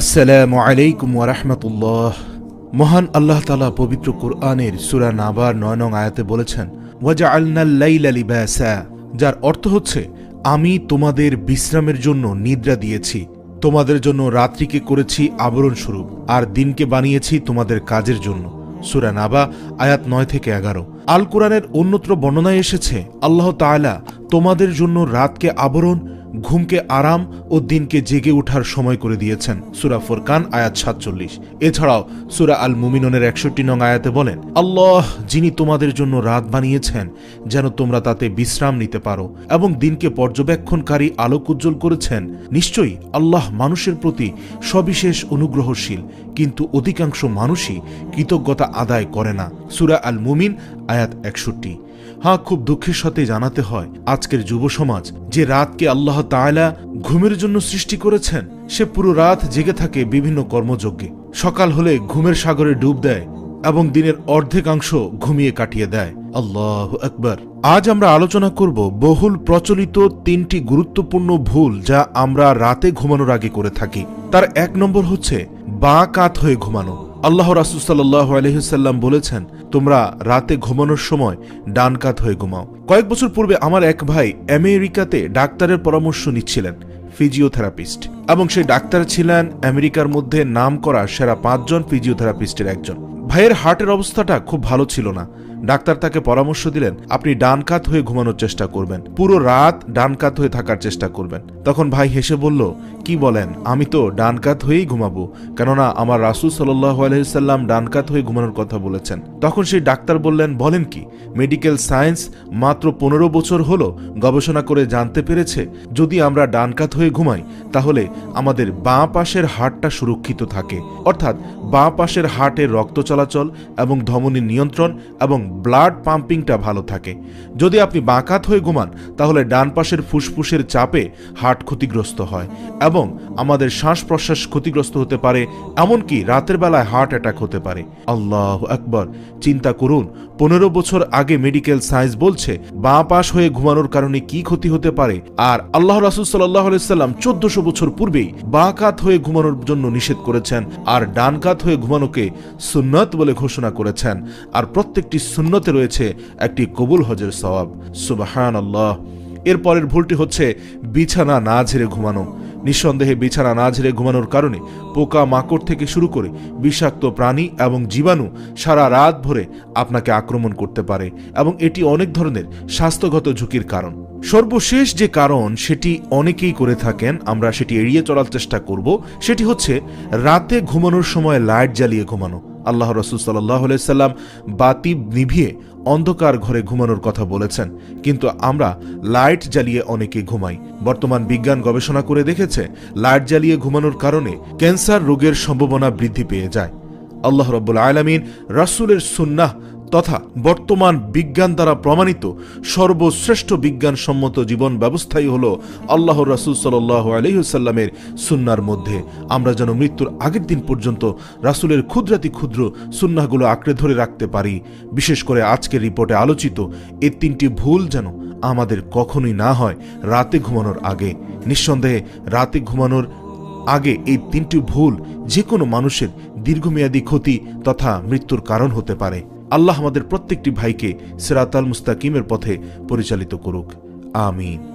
আসসালামু আলাইকুম ওয়ারাহমাতুল্লাহ মহান আল্লাহ তালা পবিত্র কুরআনের সুরা নাবার নয় নং আয়াতে বলেছেন ওয়াজা আলনাল্লাইলা লিবাসা যার অর্থ হচ্ছে, আমি তোমাদের বিশ্রামের জন্য নিদ্রা দিয়েছি। তোমাদের জন্য রাত্রিকে করেছি আবরণ স্বরূপ আর দিনকে বানিয়েছি তোমাদের কাজের জন্য। সুরা নাবা, আয়াত নয় থেকে এগারো। আল কোরআনের অন্যত্র বর্ণনায় এসেছে, আল্লাহ তাআলা তোমাদের জন্য রাতকে আবরণ ঘুমকে আরাম ও দিনকে জেগে ওঠার সময় করে দিয়েছেন সুরা ফোরকান, আয়াত সাতচল্লিশ। এছাড়াও সুরা আল মুমিননের একষট্টি নং আয়াতে বলেন, আল্লাহ, যিনি তোমাদের জন্য রাত বানিয়েছেন, যেন তোমরা তাতে বিশ্রাম নিতে পারো এবং দিনকে পর্যবেক্ষণকারী আলোক উজ্জ্বল করেছেন, নিশ্চয়ই আল্লাহ মানুষের প্রতি সবিশেষ অনুগ্রহশীল, কিন্তু অধিকাংশ মানুষই কৃতজ্ঞতা আদায় করে না। সুরা আল মুমিন আয়াত একষট্টি। হ্যাঁ খুব দুঃখের সাথে জানাতে হয়, আজকের যুব সমাজ যে রাতকে আল্লাহ তাআলা ঘুমের জন্য সৃষ্টি করেছেন, সে পুরো রাত জেগে থাকে বিভিন্ন কর্মযজ্ঞে। সকাল হলে ঘুমের সাগরে ডুব দেয় এবং দিনের অর্ধেকাংশ ঘুমিয়ে কাটিয়ে দেয়। আল্লাহ আকবার। আজ আমরা আলোচনা করব বহুল প্রচলিত তিনটি গুরুত্বপূর্ণ ভুল যা আমরা রাতে ঘুমানোর আগে করে থাকি। তার এক নম্বর হচ্ছে, বা কাত হয়ে ঘুমানো। আল্লাহ রাসুসাল্লাহ আলহিসাল্লাম বলেছেন, তোমরা রাতে ঘুমানোর সময় ডান কাত হয়ে ঘুমাও। কয়েক বছর পূর্বে আমার এক ভাই আমেরিকাতে ডাক্তারের পরামর্শ নিচ্ছিলেন, ফিজিওথেরাপিস্ট। এবং সেই ডাক্তার ছিলেন আমেরিকার মধ্যে নাম করা সেরা পাঁচজন ফিজিওথেরাপিস্টের একজন। ভাইয়ের হার্টের অবস্থাটা খুব ভালো ছিল না। ডাক্তার তাকে পরামর্শ দিলেন, আপনি ডান কাত হয়ে ঘুমানোর চেষ্টা করবেন। পুরো রাত ডান কাত হয়ে থাকার চেষ্টা করবেন। তখন ভাই হেসে বলল, কি বলেন? আমি তো ডান কাত হয়েই ঘুমাবো, কেননা আমার রাসুল সাল্লাহ আলহিসাল্লাম ডান কাত হয়ে ঘুমানোর কথা বলেছেন। তখন সেই ডাক্তার বললেন, বলেন কি? মেডিকেল সায়েন্স মাত্র পনেরো বছর হলো গবেষণা করে জানতে পেরেছে, যদি আমরা ডান কাত হয়ে ঘুমাই, তাহলে আমাদের বাঁ পাশের হাড়টা সুরক্ষিত থাকে। অর্থাৎ বাঁ পাশের হার্টের রক্ত চলাচল এবং ধমনীর নিয়ন্ত্রণ এবং ব্লাড পাম্পিংটা ভালো থাকে। যদি আপনি বাঁকাত হয়ে ঘুমান, তাহলে ডান পাশের ফুসফুসের চাপে হার্ট ক্ষতিগ্রস্ত হয় এবং আমাদের শ্বাস প্রশ্বাস ক্ষতিগ্রস্ত হতে পারে, এমনকি রাতের বেলায় হার্ট অ্যাটাক হতে পারে। আল্লাহ আকবর। চিন্তা করুন, পনেরো বছর আগে মেডিকেল সায়েন্স বলছে, বাঁ পাশ হয়ে ঘুমানোর কারণে কি ক্ষতি হতে পারে? আর আল্লাহ রাসুল সাল্লাহ সাল্লাম চোদ্দশো বছর পূর্বেই বাঁ কাত হয়ে ঘুমানোর জন্য নিষেধ করেছেন, আর ডান কাত হয়ে ঘুমানোকে সুন্নত বলে ঘোষণা করেছেন। আর প্রত্যেকটি সুন্নতে রয়েছে একটি কবুল হজের সওয়াব। সুবাহান আল্লাহ এরপরের ভুলটি হচ্ছে বিছানা না ঝেড়ে ঘুমানো। নিঃসন্দেহে বিছানা না ঝেড়ে ঘুমানোর কারণে পোকা মাকড় থেকে শুরু করে বিষাক্ত প্রাণী এবং জীবাণু সারা রাত ভরে আপনাকে আক্রমণ করতে পারে এবং এটি অনেক ধরনের স্বাস্থ্যগত ঝুঁকির কারণ। সর্বশেষ যে কারণ সেটি অনেকেই করে থাকেন, আমরা সেটি এড়িয়ে চলার চেষ্টা করব, সেটি হচ্ছে রাতে ঘুমানোর সময় লাইট জ্বালিয়ে ঘুমানো। আল্লাহ রসুল সাল্লাহ সাল্লাম বাতি নিভিয়ে অন্ধকার ঘরে ঘুমানোর কথা বলেছেন। কিন্তু আমরা লাইট জ্বালিয়ে অনেকে ঘুমাই। বর্তমান বিজ্ঞান গবেষণা করে দেখেছে, লাইট জ্বালিয়ে ঘুমানোর কারণে ক্যান্সার রোগের সম্ভাবনা বৃদ্ধি পেয়ে যায়। আল্লাহ রব্বুল আলমিন রাসুলের সুন্নাহ তথা বর্তমান বিজ্ঞান দ্বারা প্রমাণিত সর্বশ্রেষ্ঠ বিজ্ঞানসম্মত জীবন ব্যবস্থাই হল আল্লাহ রাসুল সাল্লাহ আলহিসাল্লামের সুন্নার মধ্যে। আমরা যেন মৃত্যুর আগের দিন পর্যন্ত রাসুলের ক্ষুদ্রাতি ক্ষুদ্র সুন্নাগুলো আঁকড়ে ধরে রাখতে পারি। বিশেষ করে আজকের রিপোর্টে আলোচিত এই তিনটি ভুল যেন আমাদের কখনোই না হয় রাতে ঘুমানোর আগে। নিঃসন্দেহে রাতে ঘুমানোর আগে এই তিনটি ভুল যে কোনো মানুষের দীর্ঘমেয়াদী ক্ষতি তথা মৃত্যুর কারণ হতে পারে। আল্লাহ আমাদের প্রত্যেকটি ভাইকে সেরাতাল মুস্তাকিমের পথে পরিচালিত করুক। আমিন।